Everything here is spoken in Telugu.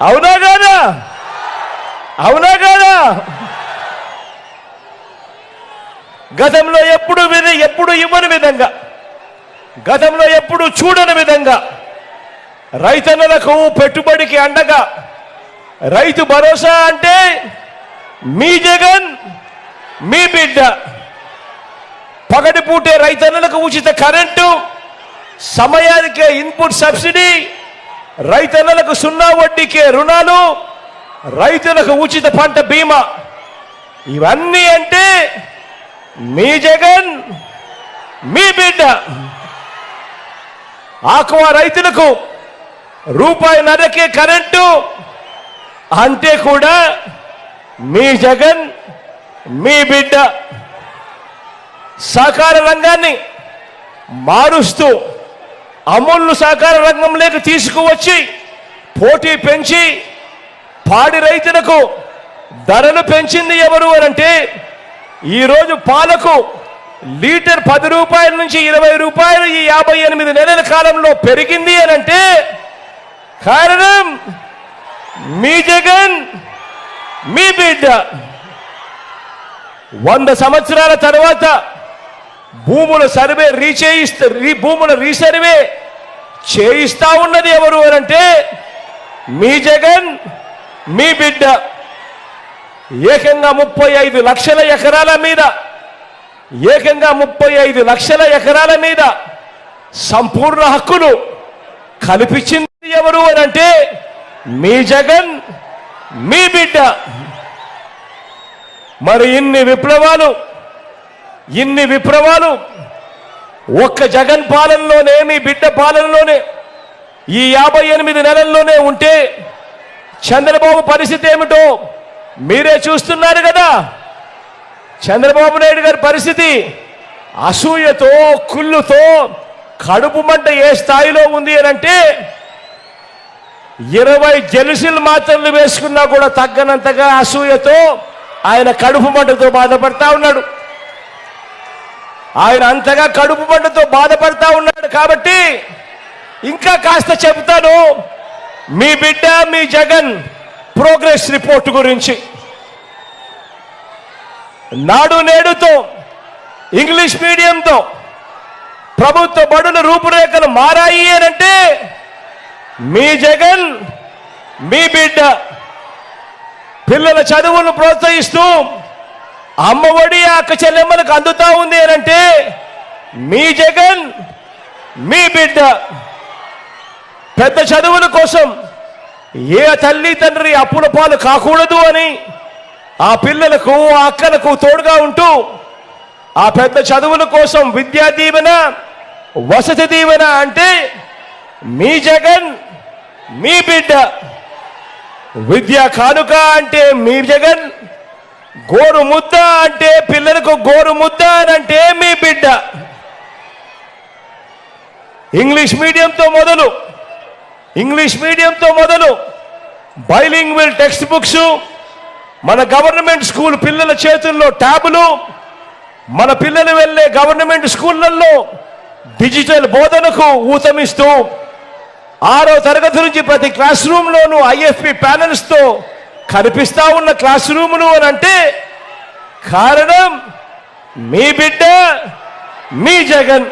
అవునా కాదా? అవునా కాదా? గతంలో ఎప్పుడు విని ఎప్పుడు ఇవ్వని విధంగా గతంలో ఎప్పుడు చూడని విధంగా రైతన్నలకు పెట్టుబడికి అండగా రైతు భరోసా అంటే మీ జగన్ మీ బిడ్డ. పగటిపూటే రైతన్నలకు ఉచిత కరెంటు సమయానికే ఇన్పుట్ సబ్సిడీ రైతన్నలకు సున్నా వడ్డీకే రుణాలు రైతులకు ఉచిత పంట బీమా. ఇవన్నీ అంటే మీ జగన్ మీ బిడ్డ. ఆక్వా రైతులకు రూపాయి నరకే కరెంటు అంటే కూడా మీ జగన్ మీ బిడ్డ. సహకార రంగాన్ని మారుస్తూ అమూల్ను సహకార రంగంలోకి తీసుకువచ్చి పోటీ పెంచి పాడి రైతులకు ధరలు పెంచింది ఎవరు అంటే ఈరోజు పాలకు లీటర్ పది రూపాయల నుంచి ఇరవై రూపాయలు ఈ యాభై ఎనిమిది నెలల కాలంలో పెరిగింది అని అంటే కారణం మీ జగన్ మీ బిడ్డ. వంద సంవత్సరాల తర్వాత భూముల సర్వే రీచేయిస్తే భూముల రీసర్వే చేయిస్తా ఉన్నది ఎవరు అంటే మీ జగన్ మీ బిడ్డ. ఏకంగా ముప్పై ఐదు లక్షల ఎకరాల మీద ఏకంగా ముప్పై ఐదు లక్షల ఎకరాల మీద సంపూర్ణ హక్కులు కల్పించింది ఎవరు అంటే మీ జగన్ మీ బిడ్డ. మరి ఇన్ని విప్లవాలు ఇన్ని విప్లవాలు ఒక్క జగన్ పాలనలోనే మీ బిడ్డ పాలనలోనే ఈ యాభై ఎనిమిది నెలల్లోనే ఉంటే చంద్రబాబు పరిస్థితి ఏమిటో మీరే చూస్తున్నారు కదా. చంద్రబాబు నాయుడు గారి పరిస్థితి అసూయతో కుళ్ళుతో కడుపు మంట ఏ స్థాయిలో ఉంది అని అంటే ఇరవై జెలుసులు మాత్రలు వేసుకున్నా కూడా తగ్గనంతగా అసూయతో ఆయన కడుపు మంటతో బాధపడతా ఉన్నాడు. ఆయన అంతగా కడుపు మంటతో బాధపడతా ఉన్నాడు కాబట్టి ఇంకా కాస్త చెబుతాను. మీ బిడ్డ మీ జగన్ ప్రోగ్రెస్ రిపోర్ట్ గురించి. నాడు నేడుతో ఇంగ్లీష్ మీడియంతో ప్రభుత్వ బడుల రూపురేఖలు మారాయి అనంటే మీ జగన్ మీ బిడ్డ పిల్లల చదువును ప్రోత్సహిస్తూ అమ్మఒడి అక్క చెల్లెమ్మలకు అందుతా ఉంది అనంటే మీ జగన్ మీ బిడ్డ. పెద్ద చదువుల కోసం ఏ తల్లి తండ్రి అప్పుల పాలు కాకూడదు అని ఆ పిల్లలకు ఆ అక్కలకు తోడుగా ఉంటూ ఆ పెద్ద చదువుల కోసం విద్యా దీవెన వసతి దీవెన అంటే మీ జగన్ మీ బిడ్డ. విద్యా కానుక అంటే మీ జగన్ గోరు ముద్ద అంటే పిల్లలకు గోరు ముద్ద అని అంటే మీ బిడ్డ. ఇంగ్లీష్ మీడియంతో మొదలు. ఇంగ్లీష్ మీడియంతో మొదలు. బైలింగ్ విల్ టెక్స్ట్ బుక్స్ మన గవర్నమెంట్ స్కూల్ పిల్లల చేతుల్లో ట్యాబులు మన పిల్లలు వెళ్ళే గవర్నమెంట్ స్కూళ్ళల్లో డిజిటల్ బోధనకు ఊతమిస్తూ ఆరో తరగతి నుంచి ప్రతి క్లాస్ రూమ్లోనూ ఐఎఫ్పి ప్యానల్స్తో కనిపిస్తా ఉన్న క్లాస్ రూములు అని అంటే కారణం మీ బిడ్డ మీ జగన్.